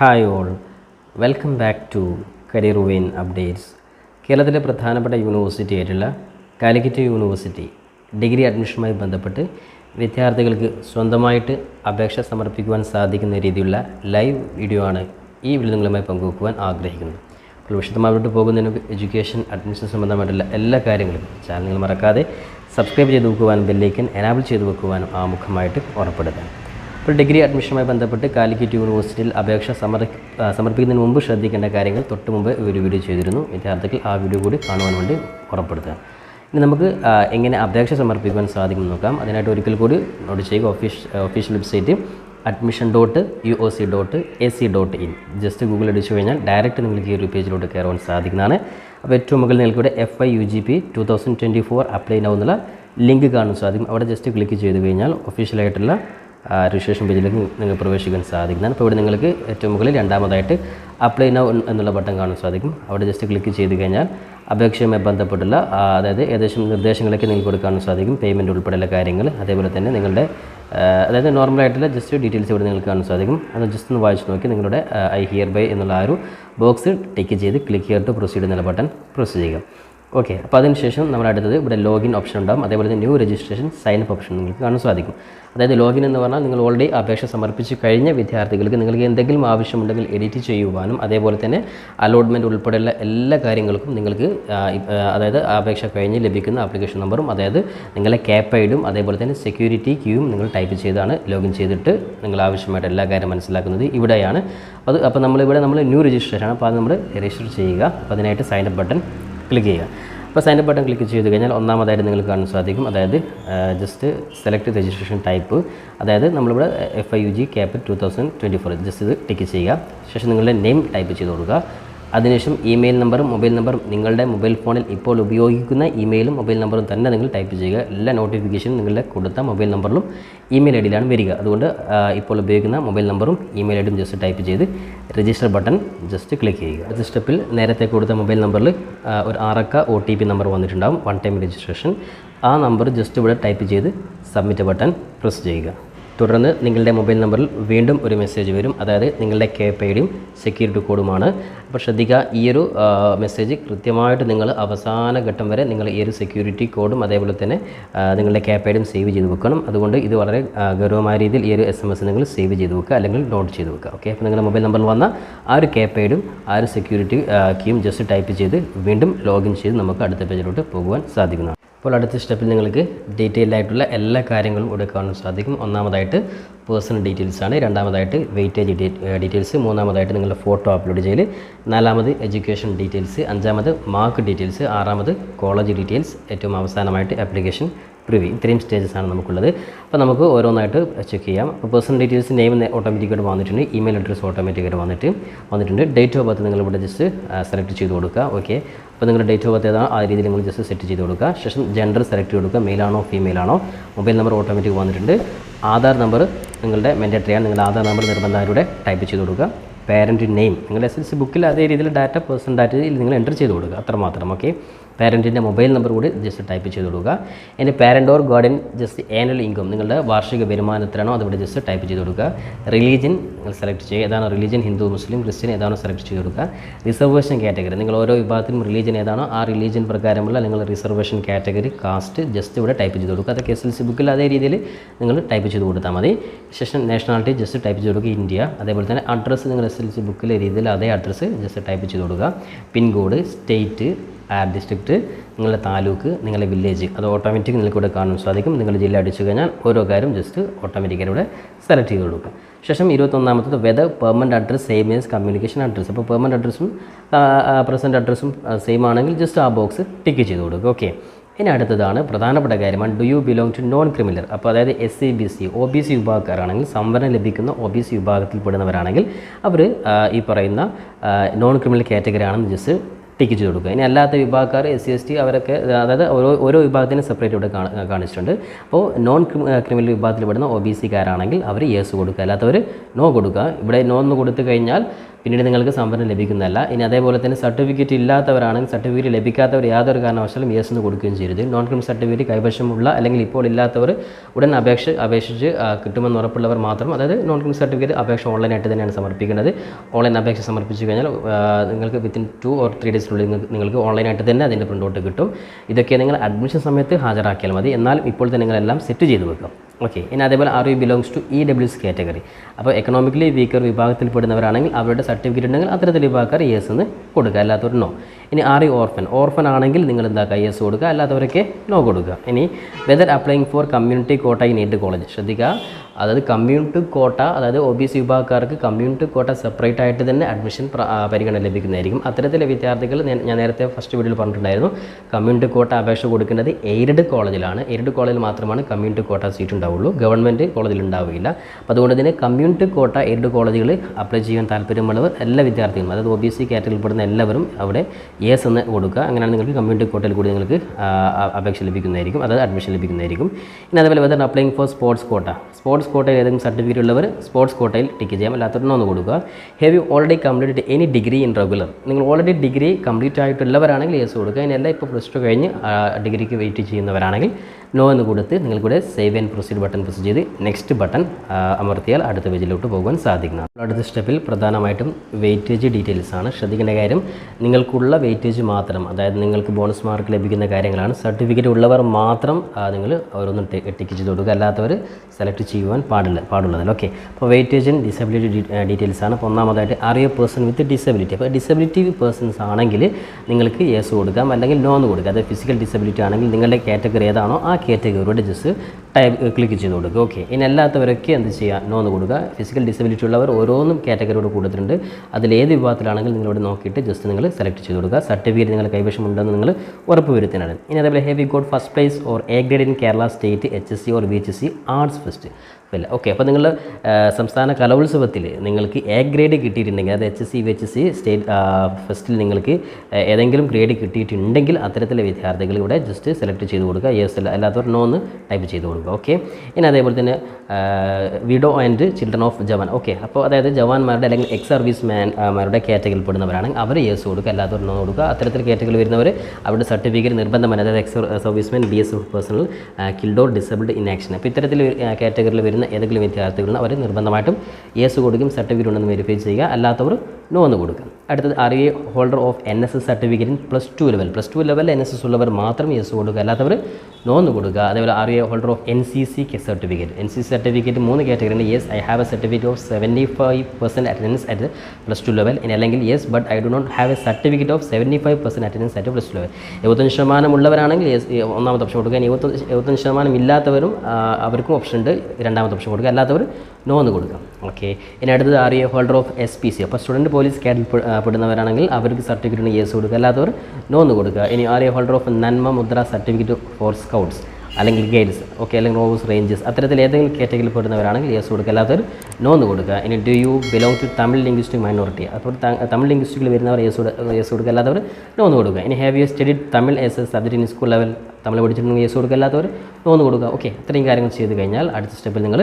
Hi all. Welcome back to career vein updates. കേരളത്തിലെ പ്രധാനപ്പെട്ട university ആയിട്ടുള്ള കാലിക്കറ്റ് യൂണിവേഴ്സിറ്റി ഡിഗ്രി അഡ്മിഷനുമായി ബന്ധപ്പെട്ട് വിദ്യാർത്ഥികൾക്ക് സ്വന്തമായിട്ട് അപേക്ഷ സമർപ്പിക്കുവാൻ സാധിക്കുന്ന രീതിയിലുള്ള ലൈവ് വീഡിയോ ആണ് ഈ വീഡിയോ നിങ്ങളുമായി പങ്കുവെക്കുവാൻ ആഗ്രഹിക്കുന്നത് അപ്പോൾ വിശദമായിട്ട് പോകുന്നതിന് എഡ്യൂക്കേഷൻ അഡ്മിഷൻ സംബന്ധമായിട്ടുള്ള എല്ലാ കാര്യങ്ങളും ചാനൽ മറക്കാതെ സബ്സ്ക്രൈബ് ചെയ്ത് വെക്കുവാനും ബെല്ലൈക്കൻ എനാബിൾ ചെയ്ത് വെക്കുവാനും ആമുഖമായിട്ട് ഉറപ്പെടുത്തുക ഇപ്പോൾ ഡിഗ്രി അഡ്മിഷനുമായി ബന്ധപ്പെട്ട് കാലിക്കറ്റ് യൂണിവേഴ്സിറ്റിയിൽ അപേക്ഷ സമർ സമർപ്പിക്കുന്നതിന് മുമ്പ് ശ്രദ്ധിക്കേണ്ട കാര്യങ്ങൾ തൊട്ട് മുമ്പ് ഒരു വീഡിയോ ചെയ്തിരുന്നു. വിദ്യാർത്ഥികൾ ആ വീഡിയോ കൂടി കാണുവാൻ വേണ്ടി ഉറപ്പെടുത്തുക ഇനി നമുക്ക് എങ്ങനെ അപേക്ഷ സമർപ്പിക്കുവാൻ സാധിക്കും നോക്കാം. അതിനായിട്ട് ഒരിക്കൽ കൂടി നോട്ട് ചെയ്യുക. ഓഫീഷ് official website admission dot U O C dot A C dot in just Google അടിച്ചു കഴിഞ്ഞാൽ ഡയറക്റ്റ് നിങ്ങൾക്ക് ഈ ഒരു പേജിലോട്ട് കയറുവാൻ സാധിക്കുന്നതാണ്. അപ്പോൾ ഏറ്റവും മുകളിൽ നിങ്ങൾക്കിവിടെ F I U G P two thousand twenty four apply ആവുന്നുള്ള link കാണാൻ സാധിക്കും. അവിടെ ജസ്റ്റ് ക്ലിക്ക് ചെയ്ത് കഴിഞ്ഞാൽ ഒഫീഷ്യലായിട്ടുള്ള രജിസ്ട്രേഷൻ പേജിലേക്ക് നിങ്ങൾക്ക് പ്രവേശിക്കാൻ സാധിക്കുന്നതാണ്. അപ്പോൾ ഇവിടെ നിങ്ങൾക്ക് ഏറ്റവും മുകളിൽ രണ്ടാമതായിട്ട് അപ്ലൈ നൗ എന്നുള്ള ബട്ടൺ കാണാൻ സാധിക്കും. അവിടെ ജസ്റ്റ് ക്ലിക്ക് ചെയ്ത് കഴിഞ്ഞാൽ അപേക്ഷയുമായി ബന്ധപ്പെട്ടുള്ള അതായത് ഏകദേശം നിർദ്ദേശങ്ങളൊക്കെ നിങ്ങൾക്ക് കൊടുക്കാനും സാധിക്കും. പേയ്മെന്റ് ഉൾപ്പെടെയുള്ള കാര്യങ്ങൾ. അതേപോലെ തന്നെ നിങ്ങളുടെ അതായത് നോർമലായിട്ടുള്ള ജസ്റ്റ് ഡീറ്റെയിൽസ് ഇവിടെ നിങ്ങൾക്ക് കാണാൻ സാധിക്കും. അത് ജസ്റ്റ് ഒന്ന് വായിച്ച് നോക്കി നിങ്ങളുടെ ഐ ഹിയർ ബൈ എന്നുള്ള ആ ഒരു ബോക്സ് ടിക്ക് ചെയ്ത് ക്ലിക്ക് ചെയ്തിട്ട് പ്രൊസീഡ് എന്നുള്ള ബട്ടൺ പ്രസ് ചെയ്യുക. ഓക്കെ അപ്പോൾ അതിനുശേഷം നമ്മൾ അടുത്തത് ഇവിടെ ലോഗിൻ ഓപ്ഷൻ ഉണ്ടാകും അതേപോലെ തന്നെ new registration sign up option നിങ്ങൾക്ക് കാണാൻ സാധിക്കും. അതായത് ലോഗിൻ എന്ന് പറഞ്ഞാൽ നിങ്ങൾ ഓൾറെഡി അപേക്ഷ സമർപ്പിച്ച് കഴിഞ്ഞ വിദ്യാർത്ഥികൾക്ക് നിങ്ങൾക്ക് എന്തെങ്കിലും ആവശ്യമുണ്ടെങ്കിൽ എഡിറ്റ് ചെയ്യുവാനും അതേപോലെ തന്നെ അലോട്ട്മെന്റ് ഉൾപ്പെടെയുള്ള എല്ലാ കാര്യങ്ങൾക്കും നിങ്ങൾക്ക് അതായത് അപേക്ഷ കഴിഞ്ഞ് ലഭിക്കുന്ന ആപ്ലിക്കേഷൻ നമ്പറും അതായത് നിങ്ങളെ ക്യാപ് ഐഡും അതേപോലെ തന്നെ സെക്യൂരിറ്റി ക്യൂവും നിങ്ങൾ ടൈപ്പ് ചെയ്താണ് ലോഗിൻ ചെയ്തിട്ട് നിങ്ങൾ ആവശ്യമായിട്ട് എല്ലാ കാര്യം മനസ്സിലാക്കുന്നത് ഇവിടെയാണ്. അത് അപ്പോൾ നമ്മളിവിടെ നമ്മൾ ന്യൂ രജിസ്ട്രേഷൻ ആണ്. അപ്പോൾ അത് നമ്മൾ രജിസ്റ്റർ ചെയ്യുക. അപ്പോൾ അതിനായിട്ട് സൈൻ അപ്പ് ബട്ടൺ ക്ലിക്ക് ചെയ്യുക. അപ്പോൾ സൈൻ അപ്പ് ബട്ടൺ ക്ലിക്ക് ചെയ്ത് കഴിഞ്ഞാൽ ഒന്നാമതായിട്ട് നിങ്ങൾക്ക് കാണാൻ സാധിക്കും. അതായത് ജസ്റ്റ് സെലക്ട് രജിസ്ട്രേഷൻ ടൈപ്പ് അതായത് നമ്മളിവിടെ F I U G cap two thousand twenty four just ഇത് ടിക്ക് ചെയ്യുക. ശേഷം നിങ്ങളുടെ നെയിം ടൈപ്പ് ചെയ്ത് കൊടുക്കുക. അതിനുശേഷം ഇമെയിൽ നമ്പറും മൊബൈൽ നമ്പറും നിങ്ങളുടെ മൊബൈൽ ഫോണിൽ ഇപ്പോൾ ഉപയോഗിക്കുന്ന ഇമെയിലും മൊബൈൽ നമ്പറും തന്നെ നിങ്ങൾ ടൈപ്പ് ചെയ്യുക. എല്ലാ നോട്ടിഫിക്കേഷനും നിങ്ങളുടെ കൊടുത്ത മൊബൈൽ നമ്പറിലും ഇമെയിൽ ഐ ഡിയിലാണ് വരിക. അതുകൊണ്ട് ഇപ്പോൾ ഉപയോഗിക്കുന്ന മൊബൈൽ നമ്പറും ഇമെയിൽ ഐ ഡിയും ജസ്റ്റ് ടൈപ്പ് ചെയ്ത് രജിസ്റ്റർ ബട്ടൺ ജസ്റ്റ് ക്ലിക്ക് ചെയ്യുക. അടുത്ത സ്റ്റെപ്പിൽ നേരത്തെ കൊടുത്ത മൊബൈൽ നമ്പറിൽ ഒരു ആറക്ക ഒ ടി പി നമ്പർ വന്നിട്ടുണ്ടാകും വൺ ടൈം രജിസ്ട്രേഷൻ ആ നമ്പർ ജസ്റ്റ് ഇവിടെ ടൈപ്പ് ചെയ്ത് സബ്മിറ്റ് ബട്ടൺ പ്രസ് ചെയ്യുക. തുടർന്ന് നിങ്ങളുടെ മൊബൈൽ നമ്പറിൽ വീണ്ടും ഒരു മെസ്സേജ് വരും. അതായത് നിങ്ങളുടെ കെ ഐ ഡിയും സെക്യൂരിറ്റി കോഡുമാണ് അപ്പോൾ ശ്രദ്ധിക്കുക ഈ ഒരു മെസ്സേജ് കൃത്യമായിട്ട് നിങ്ങൾ അവസാന ഘട്ടം വരെ നിങ്ങൾ ഈ ഒരു സെക്യൂരിറ്റി കോഡും അതേപോലെ തന്നെ നിങ്ങളുടെ കെ ഡിയും സേവ് ചെയ്ത് വെക്കണം. അതുകൊണ്ട് ഇത് വളരെ ഗൗരവമായ രീതിയിൽ ഈ ഒരു എസ് എം എസ് നിങ്ങൾ സേവ് ചെയ്ത് വെക്കുക അല്ലെങ്കിൽ നോട്ട് ചെയ്ത് വെക്കുക. ഓക്കെ അപ്പോൾ നിങ്ങളുടെ മൊബൈൽ നമ്പറിൽ വന്ന ആ ഒരു കെ ഐഡും ആ ഒരു സെക്യൂരിറ്റി കീയും ജസ്റ്റ് ടൈപ്പ് ചെയ്ത് വീണ്ടും ലോഗിൻ ചെയ്ത് നമുക്ക് അടുത്ത പേജിലോട്ട് പോകുവാൻ സാധിക്കുന്നതാണ് അപ്പോൾ അടുത്ത സ്റ്റെപ്പിൽ നിങ്ങൾക്ക് ഡീറ്റെയിൽഡ് ആയിട്ടുള്ള എല്ലാ കാര്യങ്ങളും ഇവിടെ കാണാൻ സാധിക്കും. ഒന്നാമതായിട്ട് പേഴ്സണൽ ഡീറ്റെയിൽസ് ആണ്. രണ്ടാമതായിട്ട് വെയിറ്റേജ് ഡീറ്റെയിൽസ്. മൂന്നാമതായിട്ട് നിങ്ങളുടെ ഫോട്ടോ അപ്ലോഡ് ചെയ്യൽ നാലാമത് എഡ്യൂക്കേഷൻ ഡീറ്റെയിൽസ്. അഞ്ചാമത് മാർക്ക് ഡീറ്റെയിൽസ്. ആറാമത് കോളേജ് ഡീറ്റെയിൽസ്. ഏറ്റവും അവസാനമായിട്ട് ആപ്ലിക്കേഷൻ പ്രിവ്യൂ ഇത്രയും സ്റ്റേജസ് ആണ് നമുക്കുള്ളത്. അപ്പോൾ നമുക്ക് ഓരോന്നായിട്ട് ചെക്ക് ചെയ്യാം. അപ്പോൾ പേഴ്സണൽ ഡീറ്റെയിൽസ് നെയിം ഓട്ടോമാറ്റിക്കായിട്ട് വന്നിട്ടുണ്ട്. ഇമെയിൽ അഡ്രസ്സ് ഓട്ടോമാറ്റിക്കായിട്ട് വന്നിട്ട് വന്നിട്ടുണ്ട്. ഡേറ്റ് ഓഫ് ബർത്ത് നിങ്ങൾ ഇവിടെ ജസ്റ്റ് സെലക്ട് ചെയ്ത് കൊടുക്കുക. ഓക്കെ അപ്പോൾ നിങ്ങൾ ഡേറ്റ് ഓഫ് ബർത്ത് ഏതാണ്? ആ രീതിയിൽ നിങ്ങൾ ജസ്റ്റ് സെറ്റ് ചെയ്ത് കൊടുക്കുക. ശേഷം ജെൻഡർ സെലക്ട് കൊടുക്കുക. മെയിലാണോ ഫീമെയിൽ ആണോ? മൊബൈൽ നമ്പർ ഓട്ടോമാറ്റിക് വന്നിട്ടുണ്ട്. ആധാർ നമ്പർ നിങ്ങളുടെ മെൻഡേറ്ററിയാണ് നിങ്ങളുടെ ആധാർ നമ്പർ നിർബന്ധമായിട്ട് ടൈപ്പ് ചെയ്ത് കൊടുക്കുക. പാരന്റ് നെയിം നിങ്ങളുടെ എസ് എൽ സി ബുക്കിൽ അതേ രീതിയിൽ ഡാറ്റ പേഴ്സൺ ഡാറ്റയിൽ നിങ്ങൾ എന്റർ ചെയ്ത് കൊടുക്കുക. അത്രമാത്രം. ഓക്കെ പാരന്റിന്റെ മൊബൈൽ നമ്പർ കൂടി ജസ്റ്റ് ടൈപ്പ് ചെയ്ത് കൊടുക്കുക. എന്റെ parent or guardian just annual income നിങ്ങളുടെ വാർഷിക വരുമാനം എത്രയാണോ അതിവിടെ ജസ്റ്റ് ടൈപ്പ് ചെയ്ത് കൊടുക്കുക. റിലീജിയൻ നിങ്ങൾ സെലക്ട് ചെയ്യുക. ഏതാണോ റിലീജിയൻ ഹിന്ദു മുസ്ലിം ക്രിസ്ത്യൻ ഏതാണോ സെലക്ട് ചെയ്ത് കൊടുക്കുക. റിസർവേഷൻ കാറ്റഗറി നിങ്ങൾ ഓരോ വിഭാഗത്തിലും റിലീജിയൻ ഏതാണോ ആ റിലീജിയൻ പ്രകാരമുള്ള നിങ്ങൾ റിസർവേഷൻ കാറ്റഗറി കാസ്റ്റ് ജസ്റ്റ് ഇവിടെ ടൈപ്പ് ചെയ്ത് കൊടുക്കുക. അതൊക്കെ എസ് എൽ സി ബുക്കിൽ അതേ രീതിയിൽ നിങ്ങൾ ടൈപ്പ് ചെയ്ത് കൊടുത്താൽ മതി. ശേഷം നാഷണാലിറ്റി ജസ്റ്റ് ടൈപ്പ് ചെയ്ത് കൊടുക്കുക. ഇന്ത്യ അതേപോലെ തന്നെ അഡ്രസ്സ് നിങ്ങൾ എസ് എൽ സി ബുക്കിലെ രീതിയിൽ അതേ അഡ്രസ്സ് ജസ്റ്റ് ടൈപ്പ് ചെയ്ത് കൊടുക്കുക. പിൻകോഡ് സ്റ്റേറ്റ് ഡിസ്ട്രിക്റ്റ് നിങ്ങളുടെ താലൂക്ക് നിങ്ങളുടെ വില്ലേജ് അത് ഓട്ടോമാറ്റിക് നിങ്ങൾക്ക് ഇവിടെ കാണാൻ സാധിക്കും. നിങ്ങൾ ജില്ല അടിച്ചു കഴിഞ്ഞാൽ ഓരോ കാര്യം ജസ്റ്റ് ഓട്ടോമാറ്റിക്കായി ഇവിടെ സെലക്ട് ചെയ്ത് കൊടുക്കുക ശേഷം ഇരുപത്തൊന്നാമത്തത് whether permanent address same as communication address അപ്പോൾ പെർമനന്റ് അഡ്രസ്സും പ്രസന്റ് അഡ്രസ്സും സെയിം ആണെങ്കിൽ ജസ്റ്റ് ആ ബോക്സ് ടിക്ക് ചെയ്ത് കൊടുക്കുക. ഓക്കെ ഇനി അടുത്തതാണ് പ്രധാനപ്പെട്ട കാര്യമാണ് do you belong to non criminal അപ്പോൾ അതായത് S C B C O B C വിഭാഗക്കാരാണെങ്കിൽ സംവരണം ലഭിക്കുന്ന ഒ ബി സി വിഭാഗത്തിൽപ്പെടുന്നവരാണെങ്കിൽ അവർ ഈ പറയുന്ന നോൺ ക്രിമിനൽ കാറ്റഗറി ആണെന്ന് ജസ്റ്റ് ടിക്ക് ചെയ്ത് കൊടുക്കുക. ഇനി അല്ലാത്ത വിഭാഗക്കാർ എസ് സി എസ് ടി അവരൊക്കെ അതായത് ഓരോ ഓരോ വിഭാഗത്തിനും സെപ്പറേറ്റ് ഇവിടെ കാണിച്ചിട്ടുണ്ട്. അപ്പോൾ നോൺ ക്രിമിനൽ വിഭാഗത്തിൽ പെടുന്ന ഒ ബി സിക്കാരാണെങ്കിൽ അവർ യെസ് കൊടുക്കുക. അല്ലാത്തവർ നോ കൊടുക്കുക. ഇവിടെ നോ എന്ന് കൊടുത്തു കഴിഞ്ഞാൽ പിന്നീട് നിങ്ങൾക്ക് സംവരണം ലഭിക്കുന്നതല്ല. ഇനി അതേപോലെ തന്നെ സർട്ടിഫിക്കറ്റ് ഇല്ലാത്തവരാണെങ്കിൽ സർട്ടിഫിക്കറ്റ് ലഭിക്കാത്തവർ യാതൊരു കാരണവശാലും യെസ് എന്ന് കൊടുക്കുകയും ചെയ്യരുത്. നോൺ ക്രിമിനൽ സർട്ടിഫിക്കറ്റ് കൈവശമുള്ള അല്ലെങ്കിൽ ഇപ്പോൾ ഇല്ലാത്തവർ ഉടൻ അപേക്ഷ അപേക്ഷിച്ച് കിട്ടുമെന്ന് ഉറപ്പുള്ളവർ മാത്രം അതായത് നോൺ ക്രിമിനൽ സർട്ടിഫിക്കറ്റ് അപേക്ഷ ഓൺലൈനായിട്ട് തന്നെയാണ് സമർപ്പിക്കുന്നത്. ഓൺലൈൻ അപേക്ഷ സമർപ്പിച്ചു കഴിഞ്ഞാൽ നിങ്ങൾക്ക് വിത്തിൻ ടു ഓർ ത്രീ ഡേയ്സിനുള്ളിൽ നിങ്ങൾക്ക് നിങ്ങൾക്ക് ഓൺലൈനായിട്ട് തന്നെ അതിന്റെ പ്രിന്റ് ഔട്ട് കിട്ടും. ഇതൊക്കെ നിങ്ങൾ അഡ്മിഷൻ സമയത്ത് ഹാജരാക്കിയാൽ മതി. എന്നാൽ ഇപ്പോൾ തന്നെ നിങ്ങളെല്ലാം സെറ്റ് ചെയ്ത് വെക്കാം. ഓക്കെ ഇനി അതേപോലെ are you belongs to E W S category അപ്പോൾ എക്കണോമിക്കലി വീക്കർ വിഭാഗത്തിൽപ്പെടുന്നവരാണെങ്കിൽ അവരുടെ സർട്ടിഫിക്കറ്റ് ഉണ്ടെങ്കിൽ അത്തരത്തിൽ വിഭാഗക്കാർ യെസ് എന്ന് കൊടുക്കുക അല്ലാത്തവർ നോ ഇനി ആർ യു ഓർഫൻ ഓർഫൻ ആണെങ്കിൽ നിങ്ങൾ എന്താക്കുക? യെസ് കൊടുക്കുക അല്ലാത്തവരൊക്കെ നോ കൊടുക്കുക. ഇനി whether applying for community quota in aid college ശ്രദ്ധിക്കുക. അതായത് കമ്മ്യൂണിറ്റി കോട്ട അതായത് ഒ ബി സി വിഭാഗക്കാർക്ക് കമ്മ്യൂണിറ്റി കോട്ട സെപ്പറേറ്റ് ആയിട്ട് തന്നെ അഡ്മിഷൻ പരിഗണന ലഭിക്കുന്നതായിരിക്കും. അത്തരത്തിലെ വിദ്യാർത്ഥികൾ ഞാൻ- നേരത്തെ ഫസ്റ്റ് വീഡിയോയിൽ പറഞ്ഞിട്ടുണ്ടായിരുന്നു. കമ്മ്യൂണിറ്റി കോട്ട അപേക്ഷ കൊടുക്കേണ്ടത് എയ്ഡഡ് കോളേജിലാണ് എയ്ഡഡ് കോളേജിൽ മാത്രമാണ് കമ്മ്യൂണിറ്റി കോട്ട സീറ്റ് ഉണ്ടാവുള്ളൂ. ഗവൺമെന്റ് കോളേജിൽ ഉണ്ടാവുകയില്ല അപ്പോൾ അതുകൊണ്ട് തന്നെ കമ്മ്യൂണിറ്റി കോട്ട എയ്ഡഡ് കോളേജുകൾ അപ്ലൈ ചെയ്യാൻ താല്പര്യമുള്ളവർ എല്ലാ വിദ്യാർത്ഥികളും അതായത് ഒ ബി സി കാറ്റഗറിയിൽപ്പെടുന്ന എല്ലാവരും അവിടെ യെസ് എന്ന് കൊടുക്കുക. അങ്ങനെയാണ് നിങ്ങൾക്ക് കമ്മ്യൂണിറ്റി കോട്ടയിൽ കൂടി നിങ്ങൾക്ക് അപേക്ഷ ലഭിക്കുന്നതായിരിക്കും. അതായത് അഡ്മിഷൻ ലഭിക്കുന്നതായിരിക്കും. ഇനി അതേപോലെ whether applying for sports quota sports കോട്ടയിൽ ഏതെങ്കിലും സർട്ടിഫിക്കറ്റ് ഉള്ളവർ സ്പോർട്സ് കോട്ടയിൽ ടിക്ക് ചെയ്യാം അല്ലാത്തവർ ഒന്ന് കൊടുക്കുക. Have you already complete any degree in regular നിങ്ങൾ ഓൾറെഡി ഡിഗ്രി കംപ്ലീറ്റ് ആയിട്ടുള്ളവരാണെങ്കിൽ യെസ് കൊടുക്കുക. എല്ലാം ഇപ്പോൾ പ്ലസ് ടു കഴിഞ്ഞ് ഡിഗ്രിക്ക് വെയിറ്റ് ചെയ്യുന്നവരാണെങ്കിൽ നോ എന്ന് കൊടുത്ത് നിങ്ങൾക്കിവിടെ save and proceed button press ചെയ്ത് നെക്സ്റ്റ് ബട്ടൺ അമർത്തിയാൽ അടുത്ത പേജിലോട്ട് പോകുവാൻ സാധിക്കുന്നതാണ് അടുത്ത സ്റ്റെപ്പിൽ പ്രധാനമായിട്ടും വെയിറ്റേജ് ഡീറ്റെയിൽസ് ആണ്. ശ്രദ്ധിക്കേണ്ട കാര്യം നിങ്ങൾക്കുള്ള വെയിറ്റേജ് മാത്രം അതായത് നിങ്ങൾക്ക് ബോണസ് മാർക്ക് ലഭിക്കുന്ന കാര്യങ്ങളാണ്. സർട്ടിഫിക്കറ്റ് ഉള്ളവർ മാത്രം നിങ്ങൾ ഓരോന്നും ടിക്ക് ചെയ്ത് കൊടുക്കുക. അല്ലാത്തവർ സെലക്ട് ചെയ്യുവാൻ പാടില്ല പാടുള്ളതല്ല. ഓക്കെ അപ്പോൾ വെയിറ്റേജ് ആൻഡ് ഡിസബിലിറ്റി ഡീറ്റെയിൽസ് ആണ്. അപ്പോൾ ഒന്നാമതായിട്ട് അറിയ പേഴ്സൺ വിത്ത് ഡിസബിലിറ്റി അപ്പോൾ ഡിസബിലിറ്റി പേഴ്സൺസ് ആണെങ്കിൽ നിങ്ങൾക്ക് യെസ് കൊടുക്കാം. അല്ലെങ്കിൽ നോ എന്ന് കൊടുക്കാം. അതായത് ഫിസിക്കൽ ഡിസബിലിറ്റി ആണെങ്കിൽ നിങ്ങളുടെ കാറ്റഗറി ഏതാണോ ആ കാറ്റഗറിയോട് ജസ്റ്റ് ടൈപ്പ് ക്ലിക്ക് ചെയ്ത് കൊടുക്കുക. ഓക്കെ ഇനി അല്ലാത്തവരൊക്കെ എന്ത് ചെയ്യുക? നോ എന്ന് കൊടുക്കുക. ഫിസിക്കൽ ഡിസബിലിറ്റി ഉള്ളവർ ഓരോന്നും കാറ്റഗറിയോട് കൊടുത്തിട്ടുണ്ട് അതിൽ ഏത് വിഭാഗത്തിലാണെങ്കിൽ നിങ്ങളിവിടെ നോക്കിയിട്ട് ജസ്റ്റ് നിങ്ങൾ സെലക്ട് ചെയ്ത് കൊടുക്കുക. സർട്ടിഫിക്കറ്റ് നിങ്ങൾ കൈവശമുണ്ടെന്ന് നിങ്ങൾ ഉറപ്പ് വരുത്തുന്നതാണ് ഇനി അതേപോലെ have you got first place or A grade in Kerala state H S C or B H S C arts fest ഇല്ല. ഓക്കെ അപ്പോൾ നിങ്ങൾ സംസ്ഥാന കലോത്സവത്തിൽ നിങ്ങൾക്ക് എ ഗ്രേഡ് കിട്ടിയിട്ടുണ്ടെങ്കിൽ അത് H S C U H C state ഫസ്റ്റിൽ നിങ്ങൾക്ക് ഏതെങ്കിലും ഗ്രേഡ് കിട്ടിയിട്ടുണ്ടെങ്കിൽ അത്തരത്തിലെ വിദ്യാർത്ഥികൾ ഇവിടെ ജസ്റ്റ് സെലക്ട് ചെയ്ത് കൊടുക്കുക. യെസ് അല്ല അല്ലാത്തവർ നോ എന്ന് ടൈപ്പ് ചെയ്ത് കൊടുക്കുക. ഓക്കെ ഇനി അതേപോലെ തന്നെ widow and children of jawan okay അപ്പോൾ അതായത് ജവാന്മാരുടെ അല്ലെങ്കിൽ എക്സ് സർവീസ് മാൻ മാരുടെ കാറ്റഗറിയിൽ പെടുന്നവരാണെങ്കിൽ അവർ യെസ് കൊടുക്കുക അല്ലാത്തവർ നോ കൊടുക്കുക. അത്തരത്തിൽ കാറ്റഗറി വരുന്നവർ അവരുടെ സർട്ടിഫിക്കറ്റ് നിർബന്ധമാണ്. അതായത് ex service man B S personnel killed or disabled in action അപ്പോൾ ഇത്തരത്തിൽ കാറ്റഗറിയിൽ വരുന്ന ഏതെങ്കിലും വിദ്യാർത്ഥികളിൽ അവർ നിർബന്ധമായിട്ടും യേസ് കൊടുക്കും സർട്ടിഫിക്കറ്റ് ഉണ്ടെന്ന് വെരിഫൈ ചെയ്യുക. അല്ലാത്തവർ നോ എന്ന് കൊടുക്കുക അടുത്തത് are a holder of N S S certificate in plus two level plus two level N S S ഉള്ളവർ മാത്രം യെസ് കൊടുക്കുക. അല്ലാത്തവർ നോ എന്ന് കൊടുക്കുക. അതേപോലെ are a holder of N C C certificate N C C certificate മൂന്ന് category ഉണ്ട് yes I have a certificate of seventy five percent attendance at plus two level അല്ലെങ്കിൽ yes but I do not have a certificate of seventy five percent attendance at plus two level എഴുപത്തഞ്ച് ശതമാനം ഉള്ളവരാണെങ്കിൽ yes ഒന്നാമത്തെ option കൊടുക്കുക. എഴുപത്തഞ്ച് എഴുപത്തഞ്ച് ശതമാനം ഇല്ലാത്തവരും അവർക്കും ഓപ്ഷൻ ഉണ്ട് രണ്ടാമത്തെ ഓപ്ഷൻ കൊടുക്കുക. അല്ലാത്തവർ നോ എന്ന് കൊടുക്കാം. ഓക്കെ ഇനി അടുത്തത് are a holder of S P C അപ്പോൾ സ്റ്റുഡന്റ് പോലീസ് കാഡിൽ പെടുന്നവരാണെങ്കിൽ അവർക്ക് സർട്ടിഫിക്കറ്റിന് യെസ് കൊടുക്കുക. അല്ലാത്തവർ നോ എന്ന് കൊടുക്കുക. ഇനി ആർ എ ഹോൾഡർ ഓഫ് നന്മ മുദ്ര സർട്ടിഫിക്കറ്റ് ഫോർ സ്കൗട്ട്സ് അല്ലെങ്കിൽ ഗൈഡ്സ് ഓക്കെ അല്ലെങ്കിൽ റോസ് റേഞ്ചസ് അത്തരത്തിൽ ഏതെങ്കിലും കാറ്റഗറിയിൽ പെടുന്നവരാണെങ്കിൽ യെസ് കൊടുക്കുക. അല്ലാത്തവർ നോ എന്ന് കൊടുക്കുക. ഇനി do you belong to Tamil linguistic minority അപ്പോൾ തമിഴ് ലിംഗ്വിസ്റ്റിക്കിൽ വരുന്നവർ യെസ് യെസ് കൊടുക്കുക. അല്ലാത്തവർ നോ എന്ന് കൊടുക്കുക. ഇനി have you studied Tamil S S subject in school level Tamil പഠിച്ചിട്ടുണ്ടെങ്കിൽ യെസ് കൊടുക്കല്ലാത്തവർ അല്ലാത്തവർ കൊടുക്കുക. ഓക്കെ ഇത്രയും കാര്യങ്ങൾ ചെയ്ത് കഴിഞ്ഞാൽ അടുത്ത സ്റ്റെപ്പിൽ നിങ്ങൾ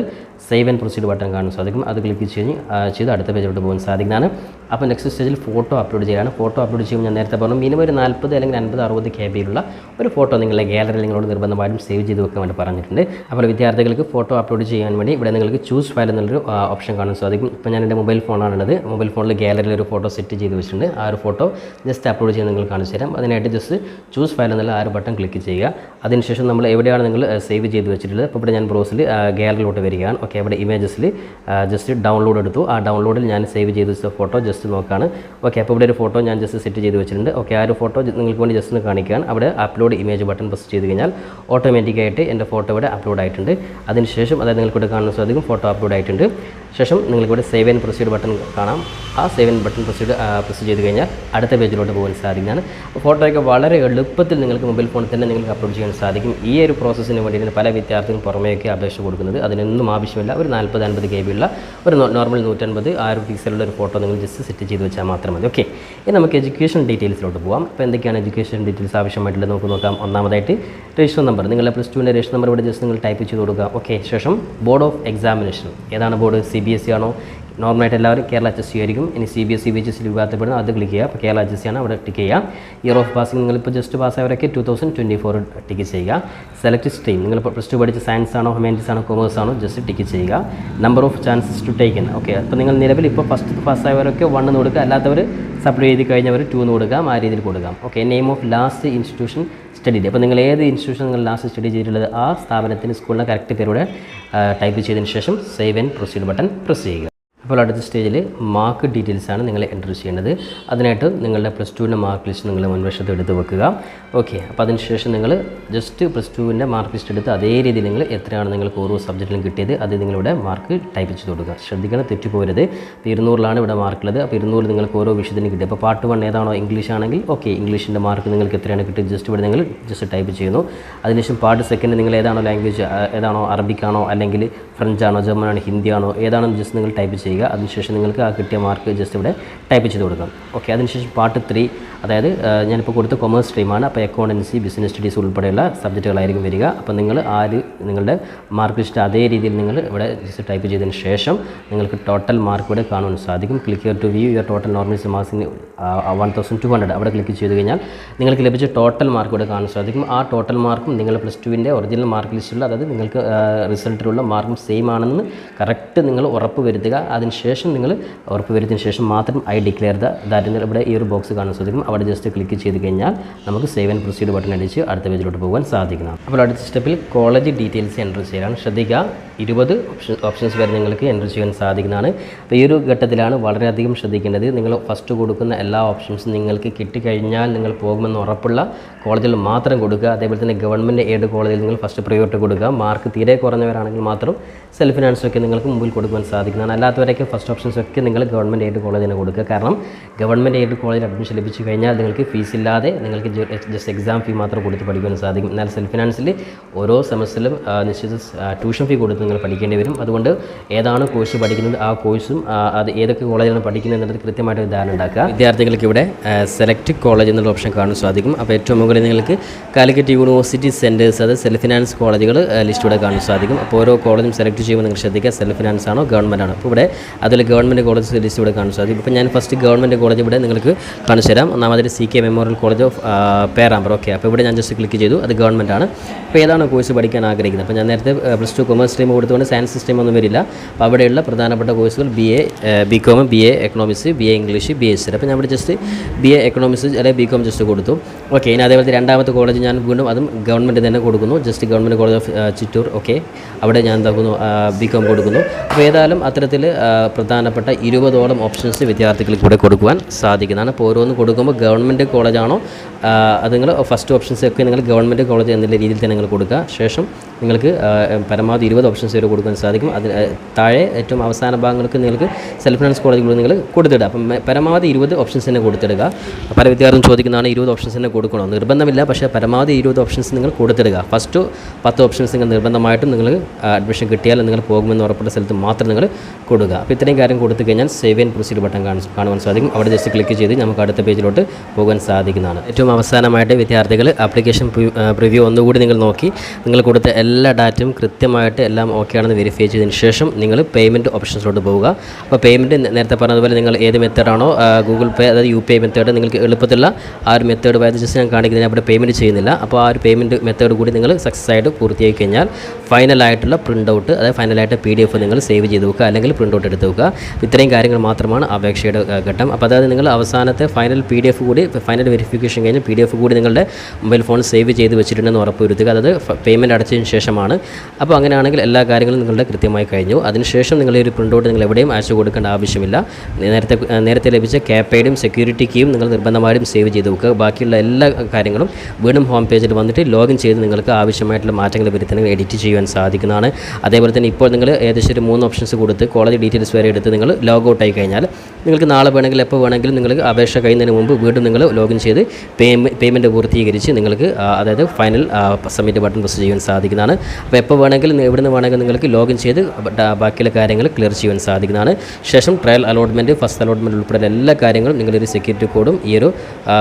സേവ് ആൻഡ് പ്രൊസീഡ് ബട്ടൺ കാണാൻ സാധിക്കും. അത് ക്ലിക്ക് ചെയ്ത് ചെയ്ത് അടുത്ത പേജിലോട്ട് പോകാൻ സാധിക്കുന്നതാണ്. അപ്പോൾ നെക്സ്റ്റ് സ്റ്റേജിൽ ഫോട്ടോ അപ്ലോഡ് ചെയ്യാനാണ് ഫോട്ടോ അപ്ലോഡ് ചെയ്യുമ്പോൾ ഞാൻ നേരത്തെ പറഞ്ഞു മിനിമം ഒരു നാൽപ്പത് അല്ലെങ്കിൽ അൻപത് അറുപത് കെ ബിയിലുള്ള ഒരു ഫോട്ടോ നിങ്ങളുടെ ഗാലറിയിൽ നിങ്ങളോട് നിർബന്ധമായും സേവ് ചെയ്ത് വെക്കാൻ വേണ്ടി പറഞ്ഞിട്ടുണ്ട്. അപ്പോൾ വിദ്യാർത്ഥികൾക്ക് ഫോട്ടോ അപ്ലോഡ് ചെയ്യാൻ വേണ്ടി ഇവിടെ നിങ്ങൾക്ക് ചൂസ് ഫയൽ എന്നുള്ളൊരു ഓപ്ഷൻ കാണാൻ സാധിക്കും. ഇപ്പോൾ ഞാൻ എന്റെ മൊബൈൽ ഫോണാണ് ഫോണാണുള്ളത് മൊബൈൽ ഫോണിൽ ഗാലറിയിൽ ഒരു ഫോട്ടോ സെറ്റ് ചെയ്ത് വെച്ചിട്ടുണ്ട്. ആ ഒരു ഫോട്ടോ ജസ്റ്റ് അപ്ലോഡ് ചെയ്യാൻ നിങ്ങൾ കാണിച്ചു തരാം. അതിനായിട്ട് ജസ്റ്റ് ചൂസ് ഫയൽ എന്നുള്ള ആ ഒരു ബട്ടൺ ക്ലിക്ക് ചെയ്യുക. അതിനുശേഷം നമ്മൾ എവിടെയാണ് നിങ്ങൾ സേവ് ചെയ്ത് വെച്ചിട്ടുള്ളത്? അപ്പോൾ ഇവിടെ ഞാൻ ബ്രോസിൽ ഗാലറിയിലോട്ട് വരികയാണ്. ഓക്കെ അവിടെ ഇമേജസിൽ ജസ്റ്റ് ഡൗൺലോഡ് എടുത്തു. ആ ഡൗൺലോഡിൽ ഞാൻ സേവ് ചെയ്ത് വെച്ച ഫോട്ടോ ജസ്റ്റ് നോക്കുകയാണ് ഓക്കെ അപ്പോൾ ഇവിടെ ഒരു ഫോട്ടോ ഞാൻ ജസ്റ്റ് സെറ്റ് ചെയ്ത് വെച്ചിട്ടുണ്ട്. ഓക്കെ ആ ഒരു ഫോട്ടോ നിങ്ങൾക്ക് വേണ്ടി ജസ്റ്റ് ഒന്ന് കാണിക്കുകയാണ്. അവിടെ അപ്ലോഡ് ഇമേജ് ബട്ടൺ പ്രസ് ചെയ്ത് കഴിഞ്ഞാൽ ഓട്ടോമാറ്റിക്കായിട്ട് എന്റെ ഫോട്ടോ ഇവിടെ അപ്ലോഡ് ആയിട്ടുണ്ട്. അതിനുശേഷം അതായത് നിങ്ങൾക്ക് ഇവിടെ കാണാൻ സാധിക്കും ഫോട്ടോ അപ്ലോഡ് ആയിട്ടുണ്ട്. ശേഷം നിങ്ങൾക്ക് ഇവിടെ സേവ് ആൻഡ് പ്രൊസീഡ് ബട്ടൺ കാണാം. ആ save and button proceed press ചെയ്ത് കഴിഞ്ഞാൽ അടുത്ത പേജിലോട്ട് പോകാൻ സാധിക്കുന്നതാണ്. ഫോട്ടോയൊക്കെ വളരെ എളുപ്പത്തിൽ നിങ്ങൾക്ക് മൊബൈൽ ഫോണിൽ തന്നെ നിങ്ങൾക്ക് അപ്ലോഡ് ചെയ്യാൻ സാധിക്കും. ഈ ഒരു പ്രോസസ്സിന് വേണ്ടിയിട്ട് പല വിദ്യാർത്ഥികളും പുറമേയൊക്കെ അപേക്ഷ കൊടുക്കുന്നത്. അതിനൊന്നും ആവശ്യമില്ല. ഒരു നാൽപ്പത് അൻപത് കെ ഉള്ള ഒരു നോർമൽ നൂറ്റൻപത് ആ ഒരു പിക്സലുള്ള ഒരു ഫോട്ടോ നിങ്ങൾ ജസ്റ്റ് സെറ്റ് ചെയ്ത് വെച്ചാൽ മാത്രം മതി. ഓക്കെ ഇനി നമുക്ക് എഡ്യൂക്കേഷൻ ഡീറ്റെയിൽസിലോട്ട് പോകാം അപ്പോൾ എന്തൊക്കെയാണ് എഡ്യൂക്കേഷൻ ഡീറ്റെയിൽസ് ആവശ്യമായിട്ടുള്ളത് നമുക്ക് നോക്കാം. ഒന്നാമതായിട്ട് രജിസ്റ്റർ നമ്പർ നിങ്ങളുടെ പ്ലസ് ടുവിന്റെ രജിസ്റ്റർ നമ്പർ ഇവിടെ ജസ്റ്റ് നിങ്ങൾ ടൈപ്പ് ചെയ്ത് കൊടുക്കുക. ഓക്കെ ശേഷം ബോർഡ് ഓഫ് എക്സാമിനേഷൻ ഏതാണ് board C B S C ആണോ? നോർമലായിട്ട് എല്ലാവരും കേരള എച്ച് എസ് സി ആയിരിക്കും ഇനി C B S C B H S C അത് ക്ലിക്ക് ചെയ്യുക. അപ്പോൾ കേരള എച്ച് എസ് സി ആണ് അവിടെ ടിക്ക് ചെയ്യുക. ഇയർ ഓഫ് പാസിംഗ് നിങ്ങളിപ്പോൾ just പാസ്സായവരൊക്കെ two thousand twenty four tick ചെയ്യുക. സെലക്ട് സ്ട്രീം നിങ്ങളിപ്പോൾ പ്ലസ് ടു പഠിച്ച സയൻസ് ആണോ ഹ്യൂമാനിറ്റീസ് ആണോ കോമേഴ്സ് ആണോ ജസ്റ്റ് ടിക്ക് ചെയ്യുക. Number of chances to taken okay അപ്പോൾ നിങ്ങൾ നിലവിൽ ഇപ്പോൾ ഫസ്റ്റ് പാസ്സായവരൊക്കെ വൺ എന്ന് കൊടുക്കുക. അല്ലാത്തവർ സപ്ലൈ ചെയ്ത് കഴിഞ്ഞവർ ടു എന്ന് കൊടുക്കാം. ആ രീതിയിൽ കൊടുക്കാം. Okay name of last institution study അപ്പോൾ നിങ്ങൾ ഏത് ഇൻസ്റ്റിറ്റ്യൂഷൻ നിങ്ങൾ ലാസ്റ്റ് സ്റ്റഡി ചെയ്തിട്ടുള്ളത്? ആ സ്ഥാപനത്തിന് സ്കൂളിലെ കറക്റ്റ് പേരോടെ ടൈപ്പ് ചെയ്തതിന് ശേഷം save and proceed button press ചെയ്യുക. അപ്പോൾ അടുത്ത സ്റ്റേജിൽ മാർക്ക് ഡീറ്റെയിൽസാണ് നിങ്ങൾ എന്റർ ചെയ്യേണ്ടത്. അതിനായിട്ട് നിങ്ങളുടെ പ്ലസ് ടുവിന്റെ മാർക്ക് ലിസ്റ്റ് നിങ്ങൾ മുൻവശത്ത് എടുത്ത് വെക്കുക. ഓക്കെ അപ്പോൾ അതിനുശേഷം നിങ്ങൾ ജസ്റ്റ് പ്ലസ് ടുവിന്റെ മാർക്ക് ലിസ്റ്റ് എടുത്ത് അതേ രീതിയിൽ നിങ്ങൾ എത്രയാണ് നിങ്ങൾക്ക് ഓരോ സബ്ജക്റ്റിലും കിട്ടിയത് അത് നിങ്ങളിവിടെ മാർക്ക് ടൈപ്പ് ചെയ്ത് കൊടുക്കുക. ശ്രദ്ധിക്കണം തെറ്റിപ്പോരുത് അപ്പോൾ ഇരുന്നൂറിലാണ് ഇവിടെ മാർക്കുള്ളത് അപ്പോൾ ഇരുന്നൂറ് നിങ്ങൾക്ക് ഓരോ വിഷയത്തിന് കിട്ടി. അപ്പോൾ പാർട്ട് വൺ ഏതാണോ ഇംഗ്ലീഷ് ആണെങ്കിൽ ഓക്കെ ഇംഗ്ലീഷിന്റെ മാർക്ക് നിങ്ങൾക്ക് എത്രയാണ് കിട്ടിയത്? ജസ്റ്റ് ഇവിടെ നിങ്ങൾ ജസ്റ്റ് ടൈപ്പ് ചെയ്യുന്നു. അതിനുശേഷം പാർട്ട് സെക്കൻഡ് നിങ്ങൾ ഏതാണോ ലാംഗ്വേജ് ഏതാണോ അറബിക്കാണോ അല്ലെങ്കിൽ ഫ്രഞ്ചാണോ ജർമ്മനാണോ ഹിന്ദിയാണോ ഏതാണോ ജസ്റ്റ് നിങ്ങൾ ടൈപ്പ് ചെയ്യുക. അതിനുശേഷം നിങ്ങൾക്ക് ആ കിട്ടിയ മാർക്ക് ജസ്റ്റ് ഇവിടെ ടൈപ്പ് ചെയ്ത് കൊടുക്കാം. ഓക്കെ അതിനുശേഷം പാർട്ട് ത്രീ അതായത് ഞാനിപ്പോൾ കൊടുത്ത കൊമേഴ്സ് സ്ട്രീമാണ് അപ്പോൾ അക്കൗണ്ടൻസി ബിസിനസ് സ്റ്റഡീസ് ഉൾപ്പെടെയുള്ള സബ്ജക്റ്റുകളായിരിക്കും വരിക. അപ്പോൾ നിങ്ങൾ ആ ഒരു നിങ്ങളുടെ മാർക്ക് ലിസ്റ്റ് അതേ രീതിയിൽ നിങ്ങൾ ഇവിടെ ടൈപ്പ് ചെയ്തതിന് ശേഷം നിങ്ങൾക്ക് ടോട്ടൽ മാർക്ക് ഇവിടെ കാണുവാൻ സാധിക്കും. Click to view your total normals മാർക്സിന് വൺ തൗസൻഡ് ടു ഹൺഡ്രഡ് അവിടെ ക്ലിക്ക് ചെയ്ത് കഴിഞ്ഞാൽ നിങ്ങൾക്ക് ലഭിച്ച ടോട്ടൽ മാർക്ക് ഇവിടെ കാണാൻ സാധിക്കും. ആ ടോട്ടൽ മാർക്കും നിങ്ങൾ പ്ലസ് ടുവിന്റെ ഒറിജിനൽ മാർക്ക് ലിസ്റ്റിലുള്ള അതായത് നിങ്ങൾക്ക് റിസൾട്ടിലുള്ള മാർക്കും സെയിം ആണെന്ന് കറക്റ്റ് നിങ്ങൾ ഉറപ്പ് വരുത്തുക. അതിനുശേഷം നിങ്ങൾ ഉറപ്പ് വരുത്തിയതിന് ശേഷം മാത്രം ഐ ഡിക്ലെയർ ദ ദാറ്റ് ഇവിടെ ഈ ഒരു ബോക്സ് കാണാൻ സാധിക്കും. അവിടെ ജസ്റ്റ് ക്ലിക്ക് ചെയ്ത് കഴിഞ്ഞാൽ നമുക്ക് സേവ് ആൻഡ് പ്രൊസീഡ് ബട്ടൺ അടിച്ച് അടുത്ത പേജിലോട്ട് പോകാൻ സാധിക്കുന്നതാണ് അപ്പോൾ അടുത്ത സ്റ്റെപ്പിൽ കോളേജ് ഡീറ്റെയിൽസ് എന്റർ ചെയ്യാൻ ശ്രദ്ധിക്കുക ഇരുപത് ഓപ്ഷൻ ഓപ്ഷൻസ് വരെ നിങ്ങൾക്ക് എന്റർ ചെയ്യാൻ സാധിക്കുന്നതാണ്. അപ്പോൾ ഈ ഒരു ഘട്ടത്തിലാണ് വളരെയധികം ശ്രദ്ധിക്കേണ്ടത്. നിങ്ങൾ ഫസ്റ്റ് കൊടുക്കുന്ന എല്ലാ ഓപ്ഷൻസും നിങ്ങൾക്ക് കിട്ടിക്കഴിഞ്ഞാൽ നിങ്ങൾ പോകുമെന്ന് ഉറപ്പുള്ള കോളേജിൽ മാത്രം കൊടുക്കുക. അതേപോലെ തന്നെ ഗവൺമെന്റ് എയ്ഡ് കോളേജിൽ നിങ്ങൾ ഫസ്റ്റ് പ്രയോറിറ്റി കൊടുക്കുക. മാർക്ക് തീരെ കുറഞ്ഞവരാണെങ്കിൽ മാത്രം സെൽഫ് ഫിനാൻസൊക്കെ നിങ്ങൾക്ക് മുമ്പിൽ കൊടുക്കുവാൻ സാധിക്കുന്നതാണ്. അല്ലാത്തവരൊക്കെ ഫസ്റ്റ് ഓപ്ഷൻസ് ഒക്കെ നിങ്ങൾ ഗവൺമെന്റ് എയ്ഡ് കോളേജിന് കൊടുക്കുക. കാരണം ഗവൺമെന്റ് എയ്ഡ് കോളേജിൽ അഡ്മിഷൻ ലഭിച്ചു കഴിഞ്ഞാൽ നിങ്ങൾക്ക് ഫീസ് ഇല്ലാതെ നിങ്ങൾക്ക് ജസ്റ്റ് എക്സാം ഫീ മാത്രം കൊടുത്ത് പഠിക്കാൻ സാധിക്കും. എന്നാൽ സെൽഫ് ഫിനാൻസിൽ ഓരോ സെമസ്റ്ററിലും നിശ്ചിത ട്യൂഷൻ ഫീ കൊടുത്ത് നിങ്ങൾ പഠിക്കേണ്ടി വരും. അതുകൊണ്ട് ഏതാണ് കോഴ്സ് പഠിക്കുന്നത് ആ കോഴ്സും അത് ഏതൊക്കെ കോളേജിലാണ് പഠിക്കുന്നത് എന്നുള്ളത് കൃത്യമായിട്ട് ഒരു ധാരണ ഉണ്ടാക്കുക. വിദ്യാർത്ഥികൾക്ക് ഇവിടെ സെലക്ട് കോളേജ് എന്നുള്ള ഓപ്ഷൻ കാണാൻ സാധിക്കും. അപ്പോൾ ഏറ്റവും മുകളിൽ നിങ്ങൾക്ക് കാലിക്കറ്റ് യൂണിവേഴ്സിറ്റി സെന്റേഴ്സ് അത് സെൽഫ് ഫിനാൻസ് കോളേജുകൾ ലിസ്റ്റ് ഇവിടെ കാണാൻ സാധിക്കും. അപ്പോൾ ഓരോ കോളേജും സെലക്ട് ചെയ്യുമ്പോൾ നിങ്ങൾ ശ്രദ്ധിക്കുക സെൽഫ് ഫിനാൻസ് ആണോ ഗവൺമെന്റ് ആണോ. അപ്പോൾ ഇവിടെ അതിൽ ഗവൺമെന്റ് കോളേജ് ലിസ്റ്റ് ഇവിടെ കാണാൻ സാധിക്കും. ഇപ്പോൾ ഞാൻ ഫസ്റ്റ് ഗവൺമെന്റ് കോളേജ് ഇവിടെ നിങ്ങൾക്ക് കാണിച്ചു തരാം. ഒന്നാമതായിട്ട് C K memorial college of Perambra okay അപ്പോൾ ഇവിടെ ഞാൻ ജസ്റ്റ് ക്ലിക്ക് ചെയ്തു. അത് ഗവൺമെന്റ് ആണ്. അപ്പോൾ ഏതാണ് കോഴ്സ് പഠിക്കാൻ ആഗ്രഹിക്കുന്നത്? അപ്പോൾ ഞാൻ നേരത്തെ പ്ലസ് ടു കൊമേഴ്സ് സ്ട്രീം കൊടുത്തുകൊണ്ട് സയൻസ് സിസ്റ്റം ഒന്നും വരില്ല. അപ്പോൾ അവിടെയുള്ള പ്രധാനപ്പെട്ട കോഴ്സുകൾ B A B com B A economics B A English B S അപ്പോൾ ഞാൻ ഇവിടെ ജസ്റ്റ് ബി എ എക്കണോമിക്സ് അല്ലെങ്കിൽ ബി കോം ജസ്റ്റ് കൊടുത്തു. ഓക്കെ ഇനി അതേപോലത്തെ രണ്ടാമത്തെ കോളേജ് ഞാൻ വീണ്ടും അതും ഗവൺമെന്റ് തന്നെ കൊടുക്കുന്നു. Just government college of Chittur okay അവിടെ ഞാൻ എന്താക്കുന്നു ബി കോം കൊടുക്കുന്നു. അപ്പോൾ ഏതായാലും അത്തരത്തിൽ പ്രധാനപ്പെട്ട ഇരുപതോളം ഓപ്ഷൻസ് വിദ്യാർത്ഥികൾക്ക് കൂടെ കൊടുക്കുവാൻ സാധിക്കുന്നതാണ്. അപ്പോൾ ഓരോന്ന് കൊടുക്കുമ്പോൾ ഗവൺമെന്റ് കോളേജാണോ അത് നിങ്ങൾ ഫസ്റ്റ് ഓപ്ഷൻസ് ഒക്കെ നിങ്ങൾ ഗവൺമെന്റ് കോളേജ് എന്നുള്ള രീതിയിൽ തന്നെ നിങ്ങൾ കൊടുക്കുക. ശേഷം നിങ്ങൾക്ക് പരമാവധി ഇരുപത് ഓപ്ഷൻസ് വരെ കൊടുക്കാൻ സാധിക്കും. അതിന് താഴെ ഏറ്റവും അവസാന ഭാഗങ്ങൾക്ക് നിങ്ങൾക്ക് സെൽഫ് ഫിനാൻസ് കോളേജുകളിൽ നിങ്ങൾ കൊടുത്തിടുക. അപ്പം പരമാവധി ഇരുപത് ഓപ്ഷൻസ് തന്നെ കൊടുത്തിടുക. പല വിദ്യാർത്ഥികളും ചോദിക്കുന്നതാണ് ഇരുപത് ഓപ്ഷൻസ് തന്നെ കൊടുക്കണോ? നിർബന്ധമില്ല പക്ഷേ പരമാവധി ഇരുപത് ഓപ്ഷൻസ് നിങ്ങൾ കൊടുത്തിടുക. ഫസ്റ്റ് പത്ത് ഓപ്ഷൻസ് നിങ്ങൾ നിർബന്ധമായിട്ടും നിങ്ങൾ അഡ്മിഷൻ കിട്ടിയാൽ നിങ്ങൾ പോകുമെന്ന് ഉറപ്പുള്ള സ്ഥലത്ത് മാത്രം നിങ്ങൾ കൊടുക്കുക. അപ്പോൾ ഇത്രയും കാര്യം കൊടുത്തു കഴിഞ്ഞാൽ സേവ് ആൻഡ് പ്രൊസീഡ് ബട്ടൺ കാണും- കാണുവാൻ സാധിക്കും. അവിടെ ജസ്റ്റ് ക്ലിക്ക് ചെയ്ത് നമുക്ക് അടുത്ത പേജിലോട്ട് പോകാൻ സാധിക്കുന്നതാണ്. ഏറ്റവും അവസാനമായിട്ട് വിദ്യാർത്ഥികൾ ആപ്ലിക്കേഷൻ പ്രിവ്യൂ ഒന്നുകൂടി നിങ്ങൾ നോക്കി. നിങ്ങൾ കൊടുത്ത എല്ലാ ഡാറ്റയും കൃത്യമായിട്ട് എല്ലാം ഓക്കെ ആണെന്ന് വെരിഫൈ ചെയ്തതിന് ശേഷം നിങ്ങൾ പേയ്മെന്റ് ഓപ്ഷൻസിലോട്ട് പോവുക. അപ്പോൾ പേയ്മെന്റ് നേരത്തെ പറഞ്ഞതുപോലെ നിങ്ങൾ ഏത് മെത്തേഡാണോ ഗൂഗിൾ പേ അതായത് യു പി ഐ മെത്തേഡ് നിങ്ങൾക്ക് എളുപ്പത്തിലുള്ള ആ ഒരു മെത്തേഡ് വയത് ജസ്റ്റ് ഞാൻ കാണിക്കുന്നതിന് അവിടെ പേയ്മെന്റ് ചെയ്യുന്നില്ല. അപ്പോൾ ആ ഒരു പേയ്മെന്റ് മെത്തേഡ് കൂടി നിങ്ങൾ സക്സസ് ആയിട്ട് പൂർത്തിയാക്കി കഴിഞ്ഞാൽ ഫൈനലായിട്ടുള്ള പ്രിന്റ് ഔട്ട് അതായത് ഫൈനലായിട്ട് പി ഡി എഫ് നിങ്ങൾ സേവ് ചെയ്ത് വെക്കുക അല്ലെങ്കിൽ പ്രിന്റ് ഔട്ട് എടുത്ത് വെക്കുക. ഇത്രയും കാര്യങ്ങൾ മാത്രമാണ് അപേക്ഷയുടെ ഘട്ടം. അപ്പോൾ അതായത് നിങ്ങൾ അവസാനത്തെ ഫൈനൽ പി ഡി എഫ് കൂടി ഫൈനൽ വെരിഫിക്കേഷൻ കഴിഞ്ഞ് പി ഡി എഫ് കൂടി നിങ്ങളുടെ മൊബൈൽ ഫോൺ സേവ് ചെയ്ത് വെച്ചിട്ടുണ്ടെന്ന് ഉറപ്പ് വരുത്തുക. അതായത് പേയ്മെന്റ് അടച്ചതിന് ശേഷമാണ്. അപ്പോൾ അങ്ങനെയാണെങ്കിൽ എല്ലാ കാര്യങ്ങളും നിങ്ങളുടെ കൃത്യമായി കഴിഞ്ഞു. അതിനുശേഷം നിങ്ങൾ ഈ ഒരു പ്രിന്റ് ഔട്ട് നിങ്ങൾ എവിടെയും അയച്ചു കൊടുക്കേണ്ട ആവശ്യമില്ല. നേരത്തെ നേരത്തെ ലഭിച്ച ക്യാപ്പയുടെയും സെക്യൂരിറ്റി കീയും നിങ്ങൾ നിർബന്ധമായും സേവ് ചെയ്ത് വെക്കുക. ബാക്കിയുള്ള എല്ലാ കാര്യങ്ങളും വീണ്ടും ഹോം പേജിൽ വന്നിട്ട് ലോഗിൻ ചെയ്ത് നിങ്ങൾക്ക് ആവശ്യമായിട്ടുള്ള മാറ്റങ്ങൾ വരുത്തി എഡിറ്റ് ചെയ്യാൻ സാധിക്കുന്നതാണ്. അതേപോലെ തന്നെ ഇപ്പോൾ നിങ്ങൾ ഏകദേശം ഒരു മൂന്ന് ഓപ്ഷൻസ് കൊടുത്ത് കോളേജ് ഡീറ്റെയിൽസ് വരെ എടുത്ത് നിങ്ങൾ ലോഗ് ഔട്ട് ആയി കഴിഞ്ഞാൽ നിങ്ങൾക്ക് നാളെ വേണമെങ്കിൽ എപ്പോൾ വേണമെങ്കിലും നിങ്ങൾ അപേക്ഷ കഴിയുന്നതിന് മുമ്പ് വീണ്ടും നിങ്ങൾ ലോഗിൻ ചെയ്ത് പേയ്മെന്റ് പൂർത്തീകരിച്ച് നിങ്ങൾക്ക് അതായത് ഫൈനൽ സബ്മിറ്റ് ബട്ടൺ പ്രസ് ചെയ്യാൻ സാധിക്കുന്നതാണ്. അപ്പോൾ എപ്പോൾ വേണമെങ്കിലും എവിടെ നിന്ന് വേണമെങ്കിൽ നിങ്ങൾക്ക് ലോഗിൻ ചെയ്ത് ബാക്കിയുള്ള കാര്യങ്ങൾ ക്ലിയർ ചെയ്യാൻ സാധിക്കുന്നതാണ്. ശേഷം ട്രയൽ അലോട്ട്മെന്റ് ഫസ്റ്റ് അലോട്ട്മെന്റ് ഉൾപ്പെടെ എല്ലാ കാര്യങ്ങളും നിങ്ങളൊരു സെക്യൂരിറ്റി കോഡും ഈ ഒരു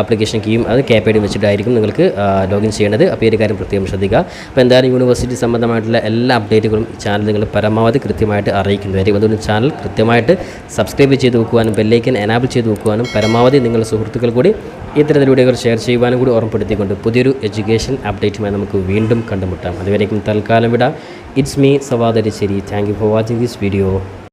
ആപ്ലിക്കേഷൻ കീയും അത് ക്യാപ്പേഡും വെച്ചിട്ടായിരിക്കും നിങ്ങൾക്ക് ലോഗിൻ ചെയ്യേണ്ടത്. അപ്പോൾ ഈ കാര്യം പ്രത്യേകം ശ്രദ്ധിക്കുക. അപ്പോൾ എന്തായാലും യൂണിവേഴ്സിറ്റി സംബന്ധമായിട്ടുള്ള എല്ലാ അപ്ഡേറ്റുകളും ചാനൽ നിങ്ങൾ പരമാവധി കൃത്യമായിട്ട് അറിയിക്കുന്നതായിരിക്കും അതുകൊണ്ട് ചാനൽ കൃത്യമായിട്ട് സബ്സ്ക്രൈബ് ചെയ്ത് വെക്കുവാനും ബെല്ലൈക്കൻ എനാബിൾ ചെയ്ത് വെക്കുവാനും പരമാവധി നിങ്ങളുടെ സുഹൃത്തുക്കൾ കൂടി ഇത്തരത്തിൽ വീഡിയോകൾ ഷെയർ ചെയ്യുവാനും കൂടി ഓർമ്മപ്പെടുത്തിക്കൊണ്ട് പുതിയൊരു എഡ്യൂക്കേഷൻ അപ്ഡേറ്റുമായി നമുക്ക് വീണ്ടും കണ്ടുമുട്ടാം. അതുവരേക്കും തൽക്കാലം വിടാം. It's me, Savadarisheri. Thank you for watching this video.